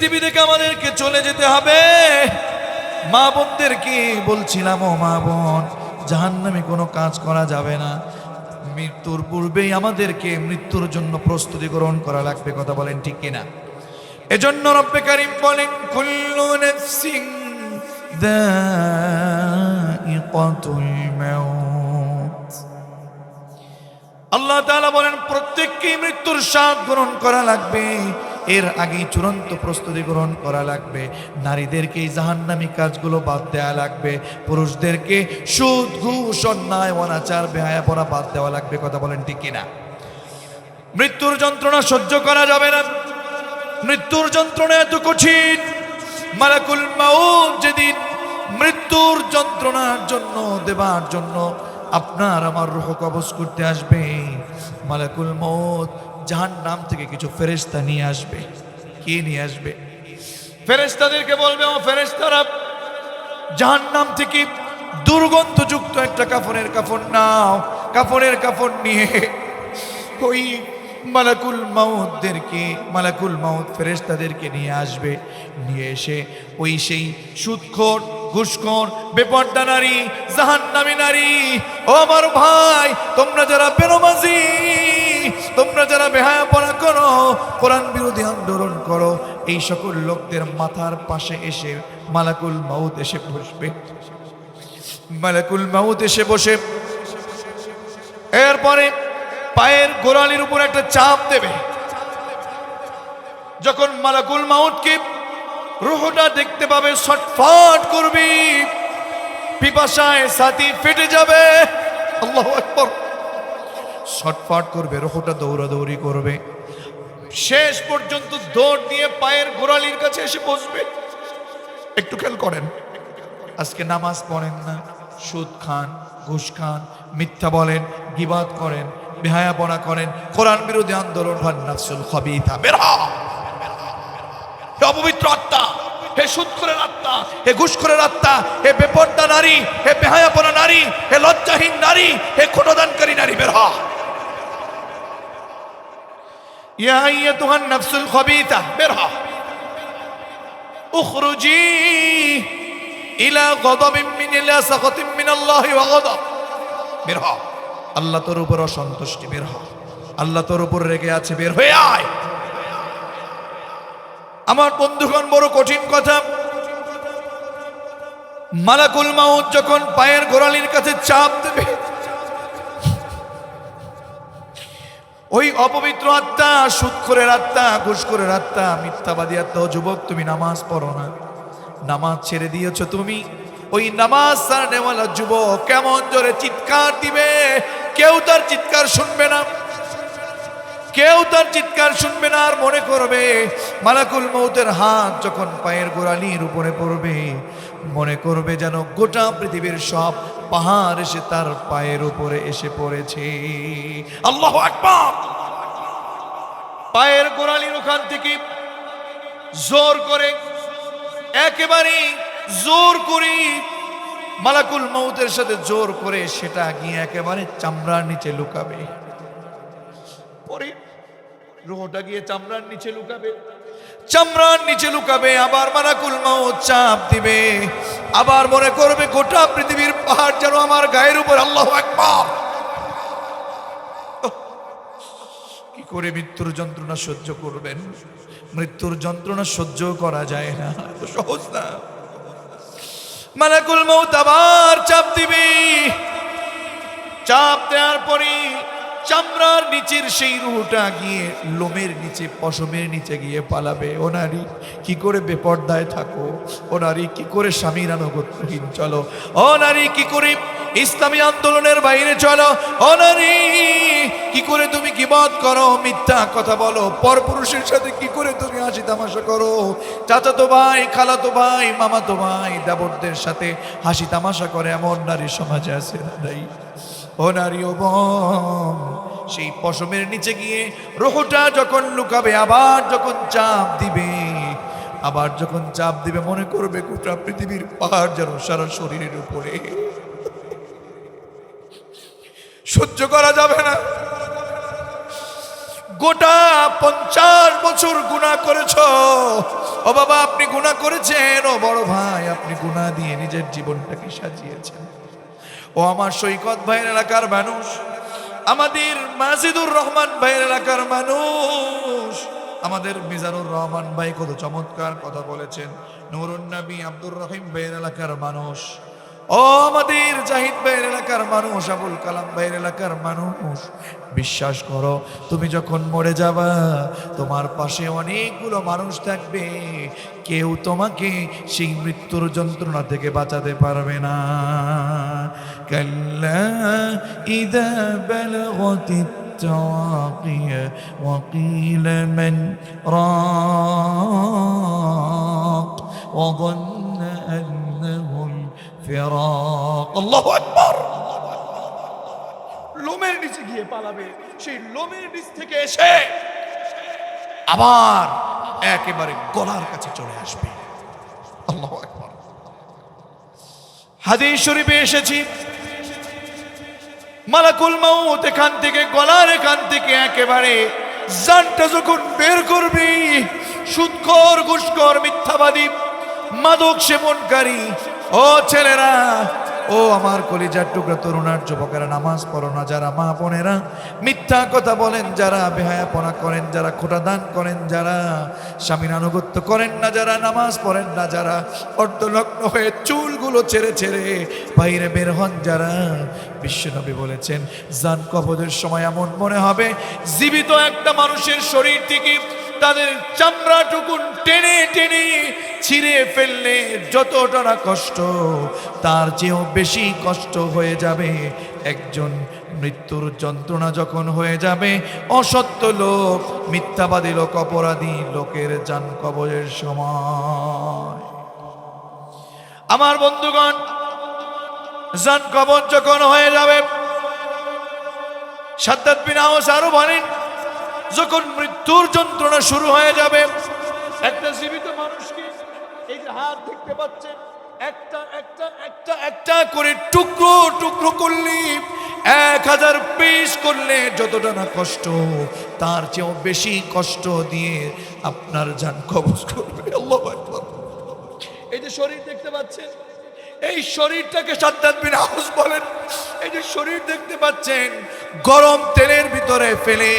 পৃথিবী থেকে আমাদেরকে চলে যেতে হবে। মা বোনদেরকে বলছিলাম, ও মা বোন জাহান্নামে কোনো কাজ করা যাবে না। মৃত্যুর পূর্বেই আমাদেরকে মৃত্যুর জন্য প্রস্তুতি গ্রহণ করা লাগবে, কথা বলেন ঠিক কিনা? এজন্য রব্বে কারিম বলেন, কুল্লু নাফসিন দাইকাতুল মাউত। আল্লাহ তাআলা বলেন, প্রত্যেককেই মৃত্যুর স্বাদ গ্রহণ করা লাগবে। এর আগেই চূড়ান্ত প্রস্তুতি গ্রহণ করা লাগবে। নারীদেরকে জাহান্নামী কাজগুলো বাদ দেওয়া লাগবে। পুরুষদেরকে সুদ, ঘুষ, অন্যায়, অনাচার, বেহায়া পড়া বাদ দেওয়া লাগবে, কথা বলেন ঠিক কিনা? মৃত্যুর যন্ত্রণা সহ্য করা যাবে না। মৃত্যুর যন্ত্রণা এত কঠিন। মালাকুল মাউত যেদিন মৃত্যুর যন্ত্রণার জন্য, দেবার জন্য আপনার আমার রুহ কবজ করতে আসবে। মালাকুল মৌত জাহান নাম থেকে কিছু ফেরেস্তা নিয়ে আসবে। কে নিয়ে আসবে? ফেরেস্তাদেরকে বলবে, ও ফেরেস্তারা জাহান নাম থেকে দুর্গন্ধযুক্ত একটা কাফনের কাফন নাও, কাফনের কাফন নিয়ে ওই মালাকুল মাউদদেরকে মালাকুল মাউদ ফেরেশতাদেরকে নিয়ে আসবে। নিয়ে এসে ওই সেই সুদখোর ঘুষখোর, বেপর্দা নারী, জাহান্নামী নারী, ও আমার ভাই, তোমরা যারা বেরোমাজি তোমরা যারা বেহায়া পড়া করো, কোরআন বিরোধী আন্দোলন করো, এই সকল লোকদের মাথার পাশে এসে মালাকুল মাউত এসে বসবে। মালাকুল মাউত এসে বসে। এরপরে পায়ের গোড়ালির উপর একটা চাপ দেবে। যখন মালাকুল মাউতকে রুহটা দেখতে পাবে, ছটফট করবি, পিপাসায় সাথী ফেটে যাবে। আল্লাহ আকবর। ছটফট করবে, রুহটা দৌড়াদৌড়ি করবে। শেষ পর্যন্ত দৌড় দিয়ে পায়ের গোড়ালির কাছে এসে বসবে। একটু খেয়াল করেন, আজকে নামাজ পড়েন না, সুদ খান, ঘুষ খান, মিথ্যা বলেন, গিবাদ করেন বেহায়াপনা করেন, কোরআন বিরোধী আন্দোলন হন নাফসুল খবিথা, বের! অপবিত্র আত্মা। হে সুৎখরের আত্মা, হে ঘুষখরের আত্মা, হে বেপর্দা নারী, হে বেহায়াপনা নারী, হে লজ্জাহীন নারী, হে ক্ষণদানকারী নারী, বের হা। ইয়া ইলা আল্লাহ তোর উপর অসন্তুষ্টি, বের হ। আল্লাহ তোর উপর রেগে আছে, বের হয়ে আয়। আমার বন্ধুগণ, বড় কঠিন কথা। মালাকুল মাউত যখন পায়ের গোড়ালির কাছে চাপ দেবে, ওই অপবিত্র আত্মা, সুৎখরের আত্মা, ঘুষখোরের আত্মা, মিথ্যাবাদী আত্মা যুবক, তুমি নামাজ পড়ো না। নামাজ ছেড়ে দিয়েছ তুমি। ওই নামাজ সারনেওয়ালা যুবক কেমন জোরে চিৎকার দিবে? কেউ তার চিৎকার শুনবে না। কেউ তার চিৎকার শুনবে না আর মনে করবে মালাকুল মৌতের হাত যখন পায়ের গোড়ালির উপরে পড়বে, মনে করবে যেন গোটা পৃথিবীর সব পাহাড় এসে তার পায়ের উপরে এসে পড়েছে। আল্লাহ আকবার! পায়ের গোড়ালির ওখান থেকে জোর করে, একেবারে জোর করি মালাকুল মৌতের সাথে জোর করে সেটা গিয়ে একেবারে চামড়ার নিচে লুকাবে। পরে রোহটা গিয়ে চামড়ার নিচে লুকাবে। চামড়ার নিচে লুকাবে, আবার মালাকুল মাউত চাপ দিবে। আবার মনে করবে গোটা পৃথিবীর পাহাড় যেন আমার গায়ের উপর, আল্লাহ একবার কি করে মৃত্যুর যন্ত্রণা সহ্য করবেন? মৃত্যুর যন্ত্রণা সহ্য করা যায় না সহজ না। মালাকুল মৌত আবার চাপ দিবে। চাপ দেওয়ার পরে চামড়ার নিচের সেই রুহটা গিয়ে লোমের নিচে, পশমের নিচে গিয়ে পালাবে। ও নারী, কি করে বেপর্দায় থাকো? ও নারী, কি করে স্বামীর আনুগত্যহীন চলো? ও নারী, কি করে ইসলামী আন্দোলনের বাইরে চলো? ও নারী, কি করে তুমি কিবত করো? মিথ্যা কথা বলো। পরপুরুষের সাথে কি করে তুমি হাসি তামাশা করো? চাচা তো ভাই খালা তো ভাই, মামাতো ভাই, দেবরদের সাথে হাসি তামাশা করে। এমন নারী সমাজে আছে না নাই? ও নারী ও বোন, সেই পশমের নিচে গিয়ে রোহটা যখন লুকাবে, আবার যখন চাপ দিবে, আবার যখন চাপ দিবে, মনে করবে গোটা পৃথিবীর পাহাড় যেন সারা শরীরের উপরে। সহ্য করা যাবে না। গোটা পঞ্চাশ বছর গুণা করেছ। ও বাবা, আপনি গুণা করেছেন? ও বড় ভাই, আপনি গুণা দিয়ে নিজের জীবনটাকে সাজিয়েছেন। ও আমার সৈকত ভাইয়ের এলাকার মানুষ, আমাদের মাজিদুর রহমান ভাইয়ের এলাকার মানুষ, আমাদের মিজানুর রহমান ভাই কত চমৎকার কথা বলেছেন। নুরুন নবী আব্দুর রহিম ভাইয়ের এলাকার মানুষ। ও আমাদের জাহিদ ভাইয়ের এলাকার মানুষ আবুল কালাম ভাইয়ের এলাকার মানুষ বিশ্বাস করো তুমি যখন মরে যাবা তোমার পাশে অনেকগুলো মানুষ থাকবে কেউ তোমাকে সেই মৃত্যুর যন্ত্রণা থেকে বাঁচাতে পারবে না কাল্লা ইদা বালাগত التراقي وقيل من راق وظن أنه الفراق الله أكبر লোমের নিচে গিয়ে পালাবে সেই লোমের নিচ থেকে এসে আবার একেবারে গলার কাছে চলে আসবে আল্লাহ আকবার হাদিস শরীফে এসেছি মালাকুল মাউত এখান থেকে গলার এখান থেকে একেবারে জানটা যখন বের করবি সুৎকর ঘুষকর মিথ্যাবাদী মাদক সেবনকারী ও ছেলেরা, ও আমার কলিজার টুকরা তরুণার যুবকেরা, নামাজ পড়ো না যারা মা বোনেরা। মিথ্যা কথা বলেন যারা, বেহায়াপনা করেন যারা খোটা দান করেন যারা, স্বামীর আনুগত্য করেন না যারা, নামাজ পড়েন না যারা অর্ধলগ্ন হয়ে চুলগুলো ছেড়ে ছেড়ে বাইরে বের হন যারা। বিশ্বনবী বলেছেন জান কবদের সময় এমন মনে হবে, জীবিত একটা মানুষের শরীর থেকে তাদের চামড়াটুকুন টেনে টেনে ছিঁড়ে ফেললে যতটা না কষ্ট, তার চেয়েও বেশি কষ্ট হয়ে যাবে। একজন মৃত্যুর যন্ত্রণা যখন হয়ে যাবে, অসত্য লোক, মিথ্যাবাদী লোক, অপরাধী লোকের যান কবরের সময়। আমার বন্ধুগণ জান কবর যখন হয়ে যাবে, সাদ্দাত বিন আরও বলেন যখন মৃত্যুর যন্ত্রণা শুরু হয়ে যাবে, একটা জীবিত মানুষকে এই যে হাত দেখতে পাচ্ছেন? একটা একটা একটা একটা করে টুকরো টুকরো করলে, এক হাজার পিস করলে যতটা না কষ্ট, তার চেয়েও বেশি কষ্ট দিয়ে আপনার যান কবজ করবে। এই যে শরীর দেখতে পাচ্ছেন, এই শরীরটাকে সাদ্দাত বিন আউস বলেন। এই যে শরীর দেখতে পাচ্ছেন, গরম তেলের ভিতরে ফেলে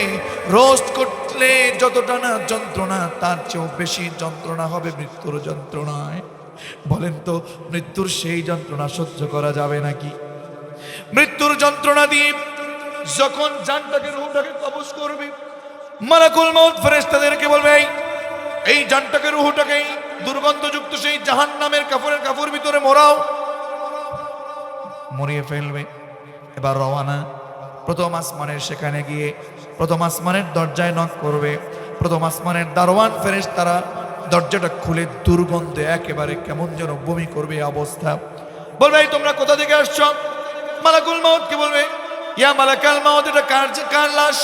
রোস্ট করলে যতটা না যন্ত্রণা, তার চেয়েও বেশি যন্ত্রণা হবে মৃত্যুর যন্ত্রণায়। বলেন তো, মৃত্যুর সেই যন্ত্রণা সহ্য করা যাবে নাকি? মৃত্যুর যন্ত্রণা দিয়ে যখন জানটাকে, রুহটাকে কবজ করবে, মালাকুল মৌত ফেরেশতাদেরকে বলবে, এই জানটাকে, রুহটাকে দুর্গন্ধযুক্ত সেই জাহান নামের কাপড়ের কাপড় ভিতরে মরাও মরিয়ে ফেলবে। এবার রওয়ানা প্রথম আসমানের সেখানে গিয়ে, প্রথম আসমানের দরজায় নক করবে, প্রথম আসমানের দারোয়ান ফেরেশ তারা দরজাটা খুলে দুর্গন্ধে একেবারে কেমন যেন বমি করবে অবস্থা। বলবে, এই তোমরা কোথা থেকে আসছো? মালাকুল মাউত কি বলবে? ইয়া মালাকাল মাউত, এটা কার কার লাশ?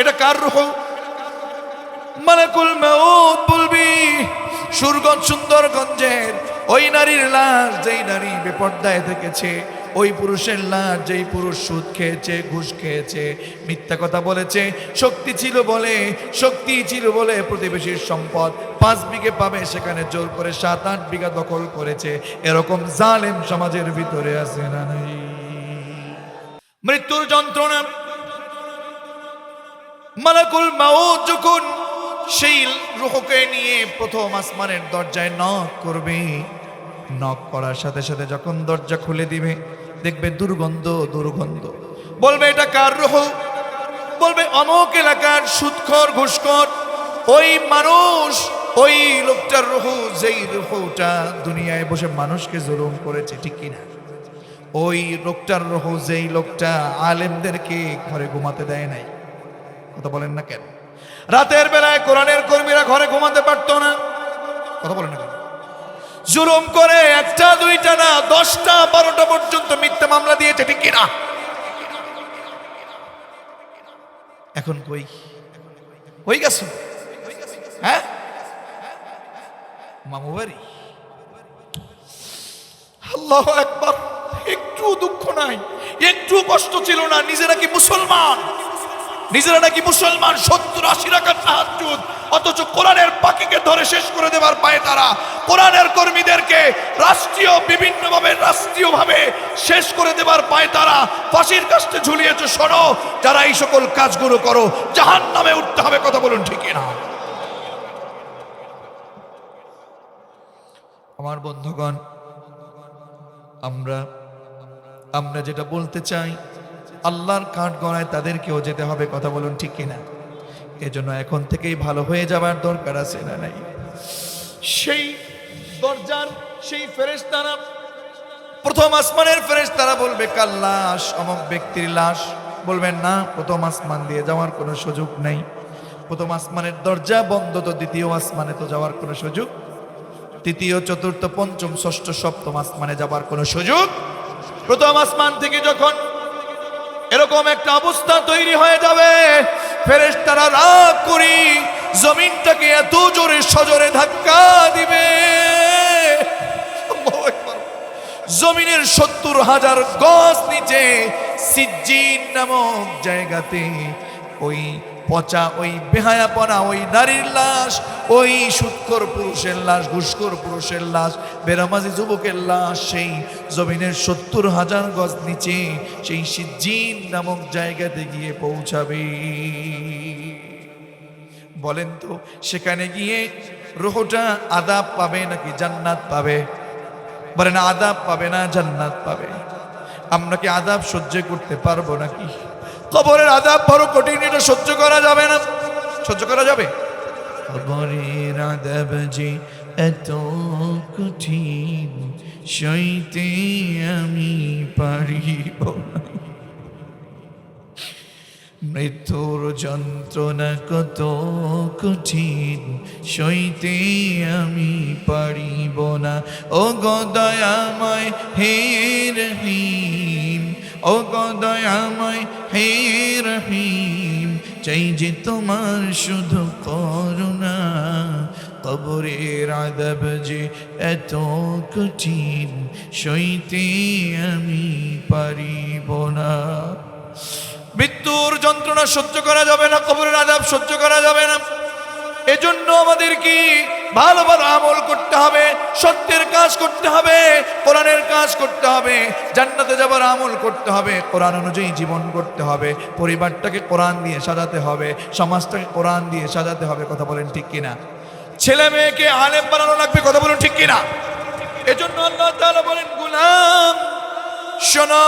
এটা কার রুহ? মালাকুল মাউত বলবি, সুরগঞ্জ সুন্দরগঞ্জের ওই নারীর লাশ যেই নারী বেপর্দায় থেকেছে ওই পুরুষের লাশ যেই পুরুষ সুদ খেয়েছে, ঘুষ খেয়েছে, মিথ্যা কথা বলেছে, শক্তি ছিল বলে, শক্তি ছিল বলে প্রতিবেশীর সম্পদ পাঁচ বিঘে পাবে, সেখানে জোর করে সাত আট বিঘা দখল করেছে। এরকম জালেম সমাজের ভিতরে আছে না নেই? মৃত্যুর যন্ত্রণা, মালাকুল মাও যখন সেই রুহকে নিয়ে প্রথম আসমানের দরজায় নক করবে নক করার সাথে সাথে যখন দরজা খুলে দিবে দেখবে দুর্গন্ধ দুর্গন্ধ। বলবে, এটা কার রুহ? বলবে, অমক এলাকার সুৎখর, ঘুষখর, ওই মানুষ, ওই লোকটার রহ, যেই রুহটা দুনিয়ায় বসে মানুষকে জুলুম করেছে, ঠিক কিনা? ওই লোকটার রুহ, যেই লোকটা আলেমদেরকে ঘরে ঘুমাতে দেয় নাই। কথা বলেন না কেন? রাতের বেলায় কোরআনের কর্মীরা ঘরে ঘুমাতে পারতো না। কথা বলেন না জুলুম করে একটা, দুইটা না, দশটা, বারোটা পর্যন্ত মিথ্যা মামলা দিয়েছে, ঠিক কিনা? এখন কই? কই গেছো? হ্যাঁ? মামু বাড়ি? আল্লাহ একবার একটু দুঃখ নাই, একটু কষ্ট ছিল না নিজেরা কি মুসলমান? নিজেরা নাকি মুসলমান? সত্তর, আশি রাখার তাহাজুদ অথচ কোরআনের পাখিকে ধরে শেষ করে দেবার পায় তারা। কোরআনের কর্মীদেরকে রাষ্ট্রীয়, বিভিন্নভাবে রাষ্ট্রীয়ভাবে শেষ করে দেবার পায় তারা ফাঁসির কাছে ঝুলিয়েছে, শোনো, যারা এই সকল কাজগুলো করো জাহান নামে উঠতে হবে কথা বলুন ঠিকই না আমার বন্ধুগণ, আমরা আমরা যেটা বলতে চাই, আল্লাহর কাঠ গড়ায় তাদেরকেও যেতে হবে কথা বলুন ঠিক কিনা। এজন্য এখন থেকেই ভালো হয়ে যাবার দরকার আছে না নাই? সেই দরজার, সেই ফেরেশতারা, প্রথম আসমানের ফেরেশতারা বলবে, কার লাশ? অমক ব্যক্তির লাশ। বলবেন, না, প্রথম আসমান দিয়ে যাওয়ার কোনো সুযোগ নেই। প্রথম আসমানের দরজা বন্ধ, তো দ্বিতীয় আসমানে তো যাওয়ার কোনো সুযোগ। তৃতীয়, চতুর্থ, পঞ্চম, ষষ্ঠ, সপ্তম আসমানে যাবার কোনো সুযোগ। প্রথম আসমান থেকে যখন এরকম একটা অবস্থা তৈরি হয়ে যাবে ফেরেশতারা রাগ করি জমিনটাকে এত জোরে সজোরে ধাক্কা দিবে। জমিনের সত্তর হাজার গজ নিচে সিজ্জিন নামক জায়গাতে ওই পচা ওই বেহায়া বেহায়াপনা ওই নারীর লাশ, ওই সুৎকর পুরুষের লাশ, ঘুষখোর পুরুষের লাশ বেরামাজি যুবকের লাশ, সেই জমিনের সত্তর হাজার গজ নিচে সেই সিজ্জিন নামক জায়গাতে গিয়ে পৌঁছাবে। বলেন তো, সেখানে গিয়ে রোহটা আদাব পাবে নাকি জান্নাত পাবে? বলেন, আদাব পাবে না জান্নাত পাবে? আমরা কি আদাব সহ্য করতে পারব নাকি? কবরের আদাব বড় কঠিন, এটা সহ্য করা যাবে না। সহ্য করা যাবে? কবরের আদাব যে এত কঠিন, সইতে আমি পারিব মৃত্যুর যন্ত্রণা কত কঠিন, সইতে আমি পারিব না। ও গদয়াময় হে রহিম ও গদয়াময় হে রহিম, চাই যে তোমার শুধু করুণা। কবরের আদব যে এত কঠিন, সইতে আমি পারিব না। মৃত্যুর যন্ত্রণা সহ্য করা যাবে না, কবরের আজাব সহ্য করা যাবে না। এজন্য আমাদের কি ভালো ভালো আমল করতে হবে, সত্যের কাজ করতে হবে, কোরআনের কাজ করতে হবে, জান্নাতে যাবার আমল করতে হবে, কোরআন অনুযায়ী জীবন করতে হবে, পরিবারটাকে কোরআন দিয়ে সাজাতে হবে, সমাজটাকে কোরআন দিয়ে সাজাতে হবে, কথা বলেন ঠিক কিনা? ছেলে মেয়েকে আলেম বানানো লাগবে, কথা বলুন ঠিক কিনা? এজন্য আল্লাহ তাআলা বলেন, গুলাম, শোনো,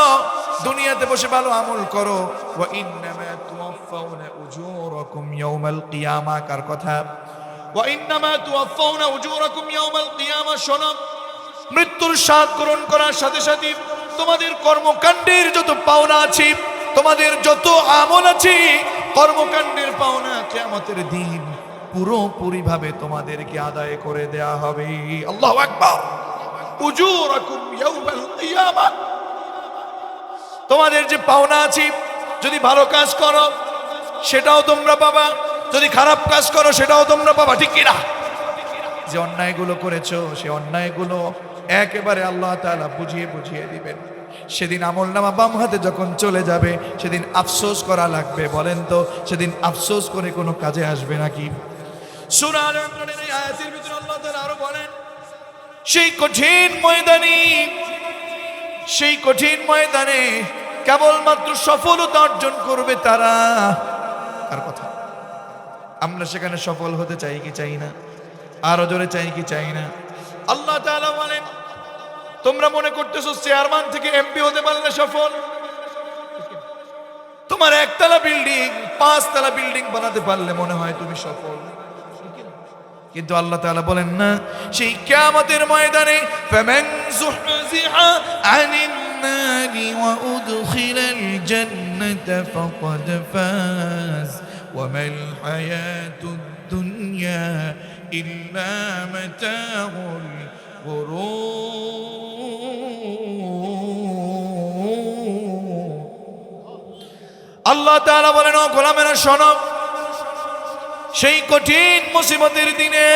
দুনিয়াতে বসে ভালো আমল করো, ওয়া ইন্নামা তুওয়াফাউনা উজুরাকুম ইয়াউমাল কিয়ামা, কার ওয়া ইন্নামা তুওয়াফাউনা উজুরাকুম ইয়াউমাল শোনো। মৃত্যুর স্বাদ গ্রহণ করার সাথে সাথে তোমাদের কর্মকাণ্ডের যত পাওনা আছে, তোমাদের যত আমল আছে, কর্মকাণ্ডের পাওনা কিয়ামতের দিন পুরোপুরি ভাবে তোমাদেরকে আদায় করে দেয়া হবে। আল্লাহু তোমাদের যে পাওনা আছে, যদি ভালো কাজ করো সেটাও তোমরা পাবা। যদি খারাপ কাজ করো, সেটাও তোমরা পাবা, ঠিক কিনা? যে অন্যায়গুলো করেছ, সে অন্যায়গুলো একেবারে আল্লাহ তাআলা বুঝিয়ে বুঝিয়ে দিবেন। সেদিন আমল নামা বাম হাতে যখন চলে যাবে, সেদিন আফসোস করা লাগবে, বলেন তো, সেদিন আফসোস করে কোনো কাজে আসবে নাকি? আল্লাহ তাআলা আরও বলেন, সেই কঠিন ময়দানি, সেই কঠিন ময়দানে কেবলমাত্র সফলতা অর্জন করবে তারা। আর কথা। আমরা সেখানে সফল হতে চাই কি চাই না? আরও জোরে চাই কি চাই না? আল্লাহ বলেন, তোমরা মনে করতেছো চেয়ারম্যান থেকে এমপি হতে পারলে সফল। তোমার একতলা বিল্ডিং, পাঁচতলা বিল্ডিং বানাতে পারলে মনে হয় তুমি সফল। কিন্তু আল্লাহ তাআলা বলেন, না, সেই কিয়ামতের ময়দানে উদখিলাল জান্নাতা ফাকাদ ফাজ ওয়া মাল হায়াতুদ দুনিয়া ইল্লা মাতাউল গুরুর আল্লাহ তাআলা বলেন, ও গোলামেরা, শোনো, সেই কঠিন মুসিবতের দিনে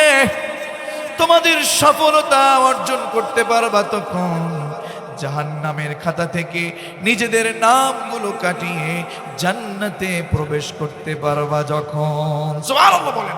তোমাদের সফলতা অর্জন করতে পারবা তখন। জাহান্নামের খাতা থেকে নিজেদের নামগুলো কাটিয়ে জান্নাতে প্রবেশ করতে পারবা যখন। বলেন।